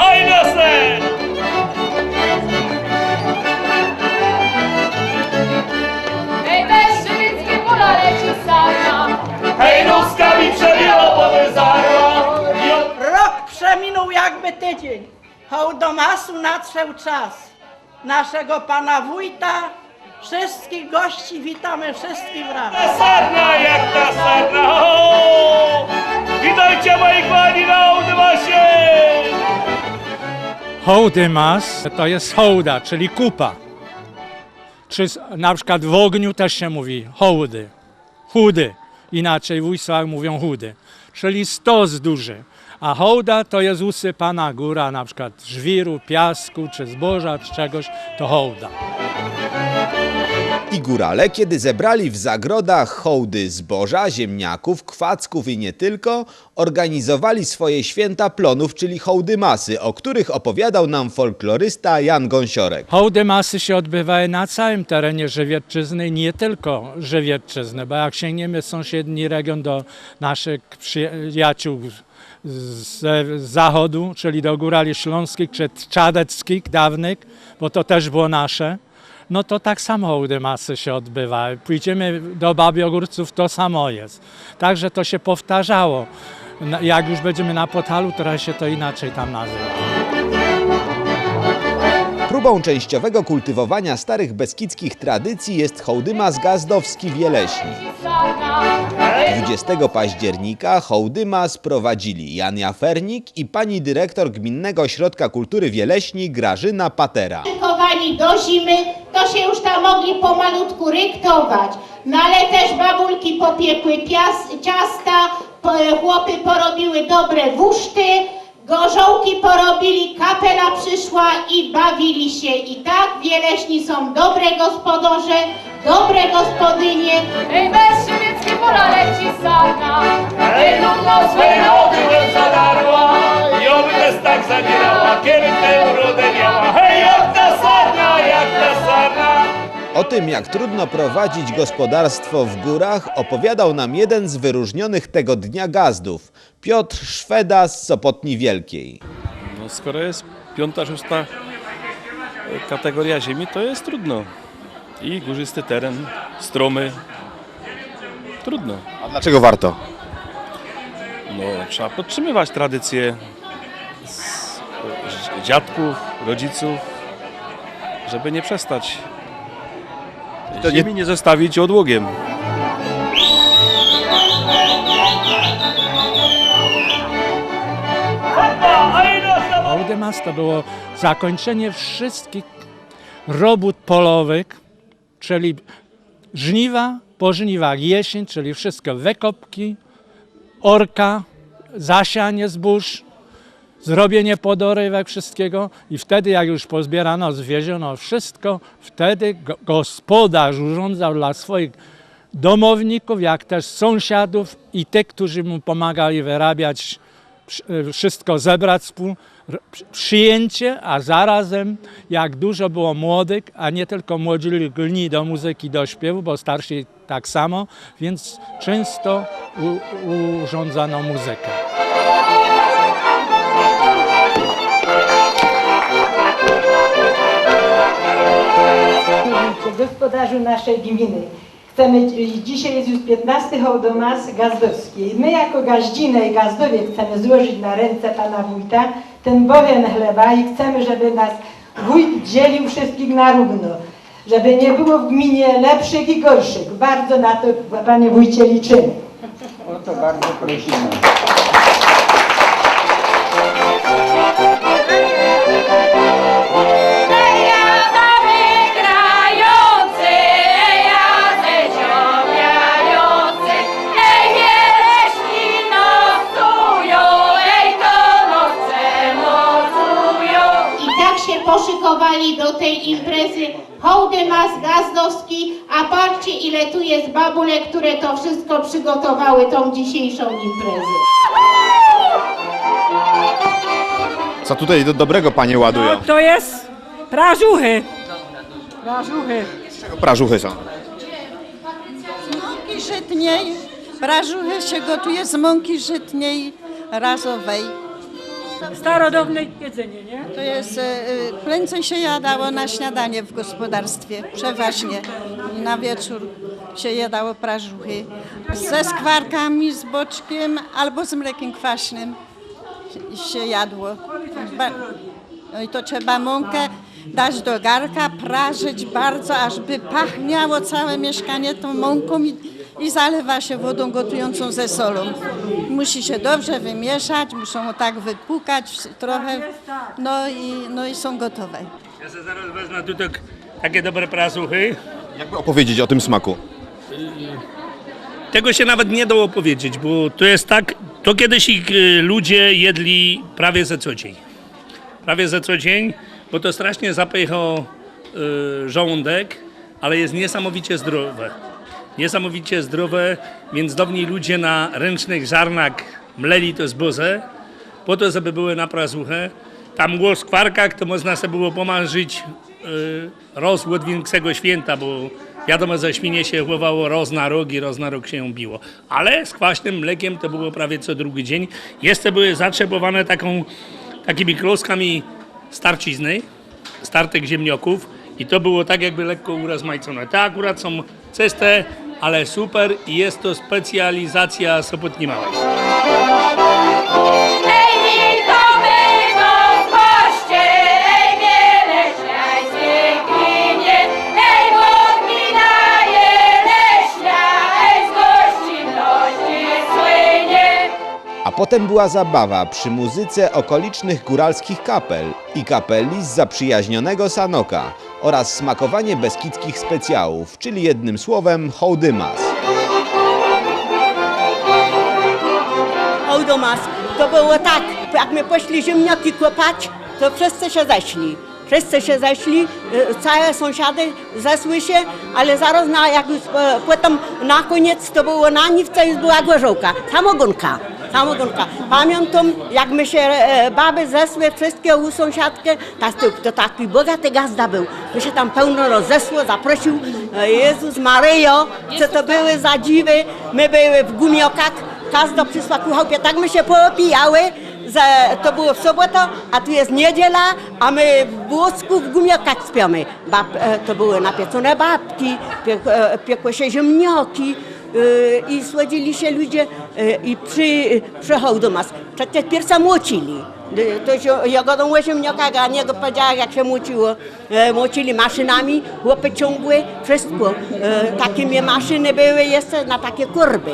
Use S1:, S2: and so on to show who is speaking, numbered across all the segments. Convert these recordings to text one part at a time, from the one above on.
S1: Oj no sen!
S2: Ej, weź żywieckie pola leci sarna.
S1: Hej, ruskami przebiło powyzarła!
S3: Rok przeminął jakby tydzień. Hołdomasu nadszedł czas. Naszego pana wójta, wszystkich gości witamy wszystkich wraz.
S1: Ta sarna jak ta sarna! O! Witajcie moi kochani na Udymasie!
S4: Hołdymas to jest hołda, czyli kupa. Czy na przykład w ogniu też się mówi hołdy, chudy. Inaczej w Ujsłach mówią chudy, czyli stos duży. A hołda to jest usypana góra, na przykład żwiru, piasku, czy zboża, czy czegoś, to hołda.
S5: I górale, kiedy zebrali w zagrodach hołdy zboża, ziemniaków, kwacków i nie tylko, organizowali swoje święta plonów, czyli hołdy masy, o których opowiadał nam folklorysta Jan Gąsiorek.
S4: Hołdy masy się odbywają na całym terenie Żywiecczyzny, nie tylko Żywiecczyzny, bo jak sięgniemy sąsiedni region do naszych przyjaciół z zachodu, czyli do Górali Śląskich czy Czadeckich dawnych, bo to też było nasze, no to tak samo hołdy masy się odbywały. Pójdziemy do Babiogórców, to samo jest. Także to się powtarzało. Jak już będziemy na Podhalu, teraz się to inaczej tam nazywa.
S5: Próbą częściowego kultywowania starych beskidzkich tradycji jest hołdymas gazdowski w Jeleśni.
S2: Sarna.
S5: 20 października hołdymas prowadzili Jan Jafernik i pani dyrektor Gminnego Ośrodka Kultury w Jeleśni Grażyna Patera.
S6: Chowani do zimy, to się już tam mogli pomalutku ryktować. No ale też babulki popiekły pias, ciasta, po, chłopy porobiły dobre wuszty, gorzołki porobili, kapela przyszła i bawili się. I tak wieleśni są dobre gospodarze, dobre gospodynie.
S2: Ej, weź żywieckie pola leci sarna.
S1: Hej, nudno swej obyłem zadarła i oby też tak zabierała, piękne urodę miała.
S5: O tym, jak trudno prowadzić gospodarstwo w górach, opowiadał nam jeden z wyróżnionych tego dnia gazdów, Piotr Szweda z Sopotni Wielkiej.
S7: No, skoro jest piąta, szósta kategoria ziemi, to jest trudno. I górzysty teren, stromy. Trudno.
S8: A dlaczego warto?
S7: No, trzeba podtrzymywać tradycje z dziadków, rodziców, żeby nie przestać.
S8: To nie-
S7: Ziemi nie zostawić odłogiem.
S4: Hołdymas to było zakończenie wszystkich robót polowych, czyli żniwa, po żniwach jesień, czyli wszystko wykopki, orka, zasianie zbóż, zrobienie podorywek, wszystkiego i wtedy jak już pozbierano, zwieziono wszystko, wtedy go- gospodarz urządzał dla swoich domowników, jak też sąsiadów i tych, którzy mu pomagali wyrabiać y, wszystko zebrać współ, przyjęcie, a zarazem jak dużo było młodych, a nie tylko młodzi lgni do muzyki, do śpiewu, bo starsi tak samo, więc często urządzano muzykę.
S9: Gospodarzu naszej gminy. Chcemy, dzisiaj jest już 15 hołdomas gazdowski. My jako gaździny i gazdowie chcemy złożyć na ręce pana wójta ten bowian chleba i chcemy, żeby nas wójt dzielił wszystkich na równo. Żeby nie było w gminie lepszych i gorszych. Bardzo na to, panie wójcie, liczymy.
S2: Ejadamy
S6: do tej imprezy hołdymas gazdowski, a patrzcie ile tu jest babulek, które to wszystko przygotowały tą dzisiejszą imprezę.
S8: Co tutaj do dobrego panie ładują?
S10: No, to jest prażuchy. Prażuchy.
S8: Prażuchy są?
S10: mąki żytniej. Prażuchy się gotuje z mąki żytniej razowej.
S11: Starodawne jedzenie, nie?
S10: To jest, e, e, prędzej się jadało na śniadanie w gospodarstwie, przeważnie. Na wieczór się jadało prażuchy ze skwarkami, z boczkiem albo z mlekiem kwaśnym się- jadło. No i to trzeba mąkę dać do garka, prażyć bardzo, ażby pachniało całe mieszkanie tą mąką i, i zalewa się wodą gotującą ze solą. Musi się dobrze wymieszać, muszą tak wypukać trochę, no i, no i są gotowe.
S1: Ja sobie zaraz wezmę tutaj takie dobre prasuchy.
S8: Jakby opowiedzieć o tym smaku?
S1: Tego się nawet nie dało powiedzieć, bo to jest tak, to kiedyś ich y, ludzie jedli prawie ze co dzień. Prawie ze co dzień, bo to strasznie zapycha y, żołądek, ale jest niesamowicie zdrowe. Niesamowicie zdrowe, więc dawniej ludzie na ręcznych żarnach mleli to zboże, po to, żeby były na prazuchę. Tam było skwarkach, to można sobie było pomarzyć y, roz święta, bo wiadomo, że świnie się chowało roz na rok i roz na rok się ją biło. Ale z kwaśnym mlekiem to było prawie co drugi dzień. Jeszcze były zatrzepowane taką, takimi kloskami starcizny, startek ziemnioków i to było tak jakby lekko urozmaicone. Te akurat są czyste, ale super i jest to specjalizacja Sopotni Małej.
S5: Potem była zabawa przy muzyce okolicznych góralskich kapel i kapeli z zaprzyjaźnionego Sanoka oraz smakowanie beskidzkich specjałów, czyli jednym słowem hołdymas.
S12: Ołdomas. To było tak, jak my poszli ziemniaki kopać, to wszyscy się zeszli. Wszyscy się zeszli, y, całe sąsiady zesły się, ale zaraz na, jak już e, potem na koniec to było na niwce już była gorzołka, samogonka. Samogonka. Pamiętam, jak my się e, baby zesły wszystkie u sąsiadkę, to, to taki bogaty gazda był. My się tam pełno rozesło, zaprosił e, Jezus Maryjo, co to były za dziwy. My były w gumiokach, każda przysła ku chałupie, tak my się poopijały, że to było w sobotę, a tu jest niedziela, a my w włosku w gumiokach śpiamy. Bab, e, to były napiecone babki, piek, e, piekły się ziemnioki i słodzili się ludzie e, i przy, przychodzą do nas. Przecież pierwsze młocili. E, To się jagodą o ziemniokach, a niego powiedziała jak się młociło. Młocili maszynami, chłopy ciągły, wszystko. Takie maszyny były jeszcze na takie korby.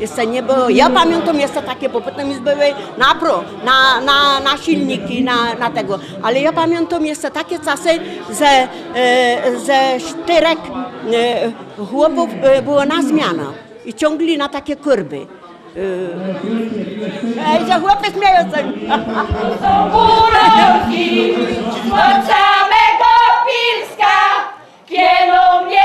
S12: Jeszcze nie było. Ja pamiętam jeszcze takie, bo potem już były na pro, na, na, na silniki, na, na tego. Ale ja pamiętam jeszcze takie czasy, że e, ze czterech e, chłopów e, było na zmiana i ciągli na takie kurby. E, ej, że chłopy śmieją się.
S2: Są góralki od samego Pilska, kierunek